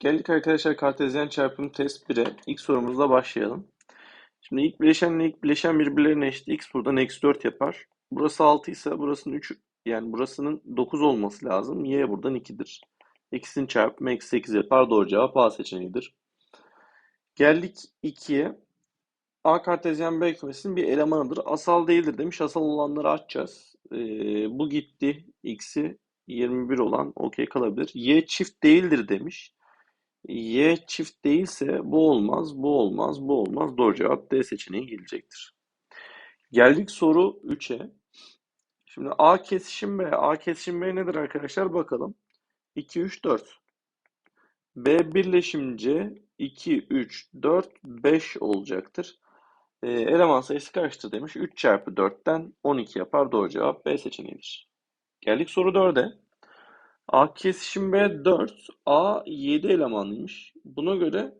Geldik arkadaşlar kartezyen çarpım test 1'e. İlk sorumuzla başlayalım. Şimdi ilk bileşenle ilk bileşen birbirlerine eşit. X buradan eksi 4 yapar. Burası 6 ise burasının 3 yani burasının 9 olması lazım. Y buradan 2'dir. X'in çarpımı eksi 8 yapar. Doğru cevap A seçeneğidir. Geldik 2'ye. A kartezyen B kümesinin bir elemanıdır. Asal değildir demiş. Asal olanları açacağız. Ee, bu gitti. X'i 21 olan okey kalabilir. Y çift değildir demiş. Y çift değilse bu olmaz, bu olmaz, bu olmaz. Doğru cevap D seçeneği gelecektir. Geldik soru 3'e. Şimdi A kesişim B. A kesişim B nedir arkadaşlar? Bakalım. 2, 3, 4. B birleşim C 2, 3, 4, 5 olacaktır. E, eleman sayısı kaçtır demiş. 3 çarpı 4'ten 12 yapar. Doğru cevap B seçeneğidir. Geldik soru 4'e. A kesişim B 4, A 7 elemanlıymış. Buna göre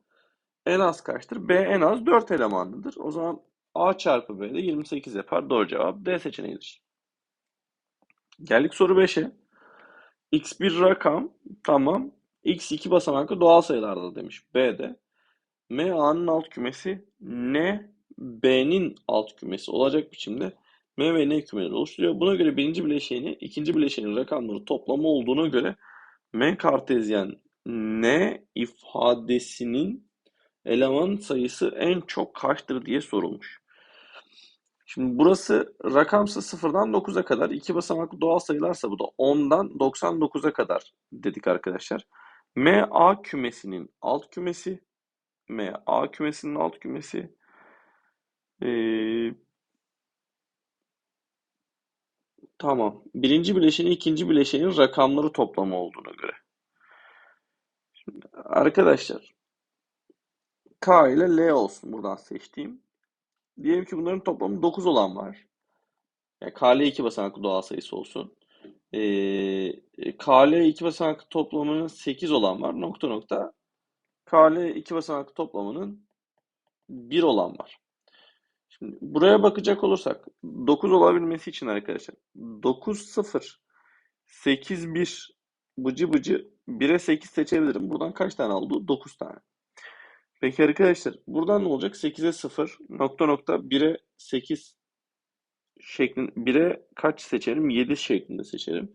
en az kaçtır? B en az 4 elemanlıdır. O zaman A çarpı B de 28 yapar. Doğru cevap D seçeneğidir. Geldik soru 5'e. X bir rakam. Tamam. X iki basamaklı doğal sayılardır demiş. B'de. M A'nın alt kümesi. N B'nin alt kümesi olacak biçimde M ve N kümeleri oluşturuyor. Buna göre birinci bileşeni, ikinci bileşenin rakamları toplamı olduğuna göre M kartezyen N ifadesinin eleman sayısı en çok kaçtır diye sorulmuş. Şimdi burası rakamsa sıfırdan 9'a kadar. iki basamaklı doğal sayılarsa bu da 10'dan 99'a kadar dedik arkadaşlar. M A kümesinin alt kümesi. M A kümesinin alt kümesi. Ee, tamam. Birinci bileşenin ikinci bileşenin rakamları toplamı olduğuna göre. Şimdi arkadaşlar K ile L olsun buradan seçtiğim. Diyelim ki bunların toplamı 9 olan var. Yani KL iki basamaklı doğal sayısı olsun. Ee, KL iki basamaklı toplamının 8 olan var. Nokta nokta. KL iki basamaklı toplamının 1 olan var. Şimdi buraya bakacak olursak 9 olabilmesi için arkadaşlar 9 0 8 1 bıcı bıcı 1'e 8 seçebilirim. Buradan kaç tane oldu? 9 tane. Peki arkadaşlar buradan ne olacak? 8'e 0 nokta nokta 1'e 8 şeklinde 1'e kaç seçerim? 7 şeklinde seçerim.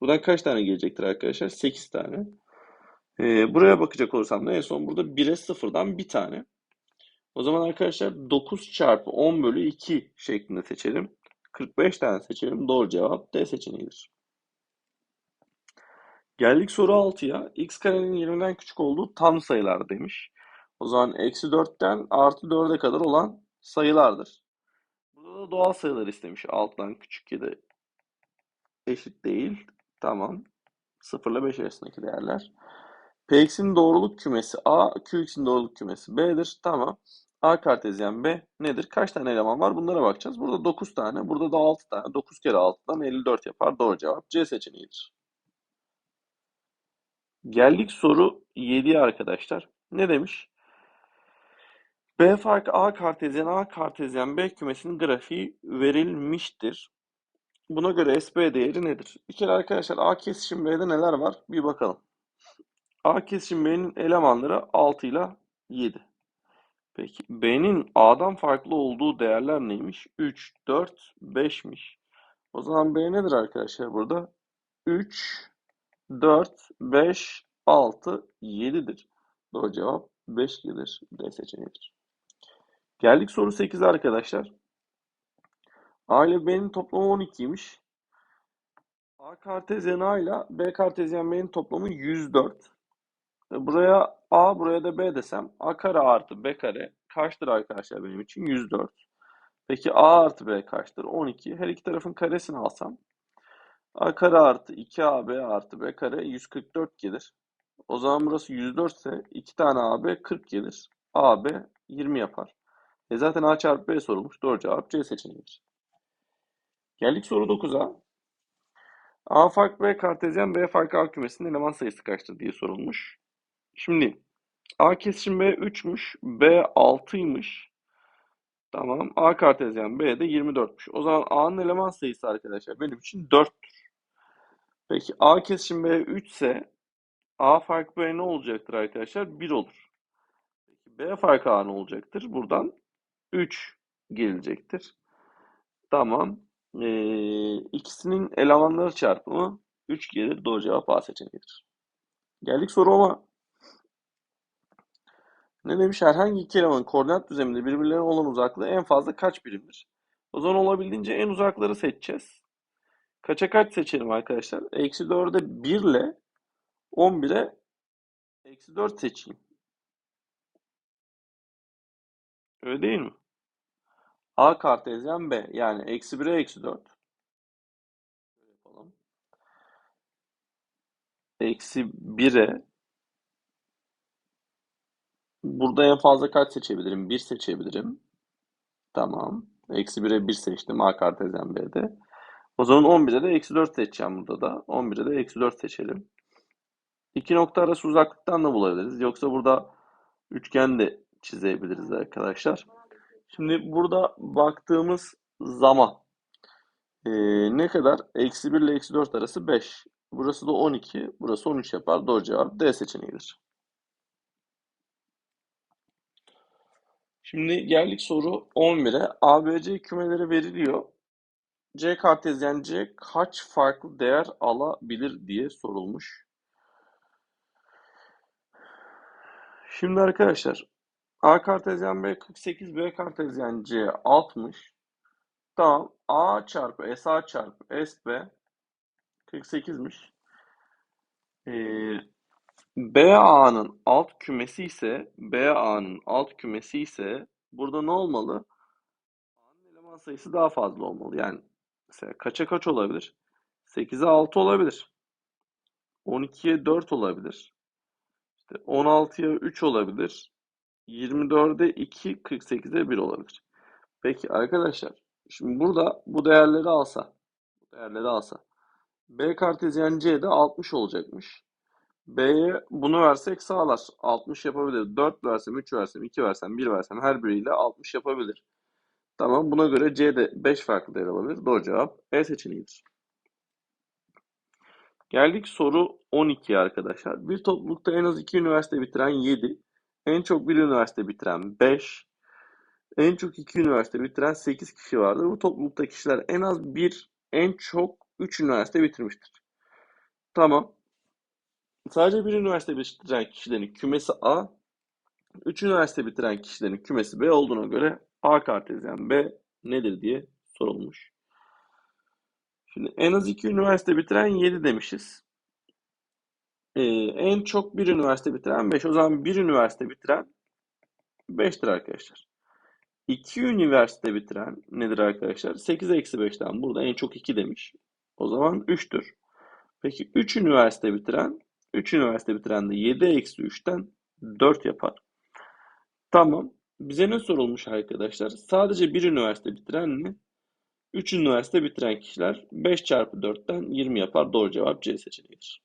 Buradan kaç tane gelecektir arkadaşlar? 8 tane. Ee, buraya bakacak olursam da en son burada 1'e 0'dan bir tane. O zaman arkadaşlar 9 çarpı 10 bölü 2 şeklinde seçelim. 45 tane seçelim. Doğru cevap D seçeneğidir. Geldik soru 6'ya. X karenin 20'den küçük olduğu tam sayılar demiş. O zaman eksi 4'ten artı 4'e kadar olan sayılardır. Burada da doğal sayılar istemiş. Alttan küçük ya da eşit değil. Tamam. 0 ile 5 arasındaki değerler. Px'in doğruluk kümesi A, Qx'in doğruluk kümesi B'dir. Tamam. A kartezyen B nedir? Kaç tane eleman var? Bunlara bakacağız. Burada 9 tane, burada da 6 tane. 9 kere 6'dan 54 yapar. Doğru cevap C seçeneğidir. Geldik soru 7'ye arkadaşlar. Ne demiş? B farkı A kartezyen A kartezyen B kümesinin grafiği verilmiştir. Buna göre SB değeri nedir? Bir kere arkadaşlar A kesişim B'de neler var? Bir bakalım. A kesişim B'nin elemanları 6 ile 7. Peki B'nin A'dan farklı olduğu değerler neymiş? 3, 4, 5'miş. O zaman B nedir arkadaşlar burada? 3, 4, 5, 6, 7'dir. Doğru cevap 5 gelir. D seçeneğidir. Geldik soru 8'e arkadaşlar. A ile B'nin toplamı 12'ymiş. A kartezyen A ile B kartezyen B'nin toplamı 104. Buraya A, buraya da B desem A kare artı B kare kaçtır arkadaşlar benim için? 104. Peki A artı B kaçtır? 12. Her iki tarafın karesini alsam A kare artı 2AB artı B kare 144 gelir. O zaman burası 104 ise 2 tane AB 40 gelir. AB 20 yapar. E zaten A çarpı B sorulmuş. Doğru cevap C seçeneğidir. Geldik soru 9'a. A fark B kartezyen B fark A kümesinin eleman sayısı kaçtır diye sorulmuş. Şimdi A kesişim B 3'müş. B 6'ymış. Tamam. A kartezyen B de 24'müş. O zaman A'nın eleman sayısı arkadaşlar benim için 4'tür. Peki A kesişim B 3 ise A farkı B ne olacaktır arkadaşlar? 1 olur. B farkı A ne olacaktır? Buradan 3 gelecektir. Tamam. Ee, ikisinin elemanları çarpımı 3 gelir. Doğru cevap A seçeneğidir. Geldik soruma. Ne demiş? Herhangi iki elemanın koordinat düzleminde birbirlerine olan uzaklığı en fazla kaç birimdir? O zaman olabildiğince en uzakları seçeceğiz. Kaça kaç seçelim arkadaşlar? Eksi 4'e 1 ile 11'e eksi 4 seçeyim. Öyle değil mi? A kartezyen B. Yani eksi 1'e eksi 4. Şöyle yapalım. Eksi 1'e Burada en fazla kaç seçebilirim? 1 seçebilirim. Tamam. Eksi 1'e 1 seçtim A kartezyen B'de. O zaman 11'e de eksi 4 seçeceğim burada da. 11'e de eksi 4 seçelim. İki nokta arası uzaklıktan da bulabiliriz. Yoksa burada üçgen de çizebiliriz arkadaşlar. Şimdi burada baktığımız zaman ee, ne kadar? Eksi 1 ile eksi 4 arası 5. Burası da 12. Burası 13 yapar. Doğru cevap D seçeneğidir. Şimdi geldik soru 11'e. ABC kümeleri veriliyor. C kartezyen C kaç farklı değer alabilir diye sorulmuş. Şimdi arkadaşlar A kartezyen B 48, B kartezyen C 60. Tamam. A çarpı SA çarpı SB 48'miş. Ee, BA'nın alt kümesi ise BA'nın alt kümesi ise burada ne olmalı? A'nın eleman sayısı daha fazla olmalı. Yani mesela kaça kaç olabilir? 8'e 6 olabilir. 12'ye 4 olabilir. İşte 16'ya 3 olabilir. 24'e 2, 48'e 1 olabilir. Peki arkadaşlar, şimdi burada bu değerleri alsa, bu değerleri alsa, B kartezyen C'de 60 olacakmış. B'ye bunu versek sağlar. 60 yapabilir. 4 versem, 3 versem, 2 versem, 1 versem her biriyle 60 yapabilir. Tamam buna göre C'de 5 farklı değer alabilir. Doğru cevap E seçeneğidir. Geldik soru 12 arkadaşlar. Bir toplulukta en az 2 üniversite bitiren 7, en çok bir üniversite bitiren 5, en çok 2 üniversite bitiren 8 kişi vardır. Bu toplulukta kişiler en az 1, en çok 3 üniversite bitirmiştir. Tamam. Sadece bir üniversite bitiren kişilerin kümesi A, 3 üniversite bitiren kişilerin kümesi B olduğuna göre A kartezyen B nedir diye sorulmuş. Şimdi en az 2 üniversite bitiren 7 demişiz. Ee, en çok bir üniversite bitiren 5. O zaman bir üniversite bitiren 5'tir arkadaşlar. 2 üniversite bitiren nedir arkadaşlar? 8 eksi 5'ten burada en çok 2 demiş. O zaman 3'tür. Peki 3 üniversite bitiren 3 üniversite bitiren de 7 eksi 3'ten 4 yapar. Tamam. Bize ne sorulmuş arkadaşlar? Sadece bir üniversite bitiren mi? 3 üniversite bitiren kişiler 5 çarpı 4'ten 20 yapar. Doğru cevap C seçeneğidir.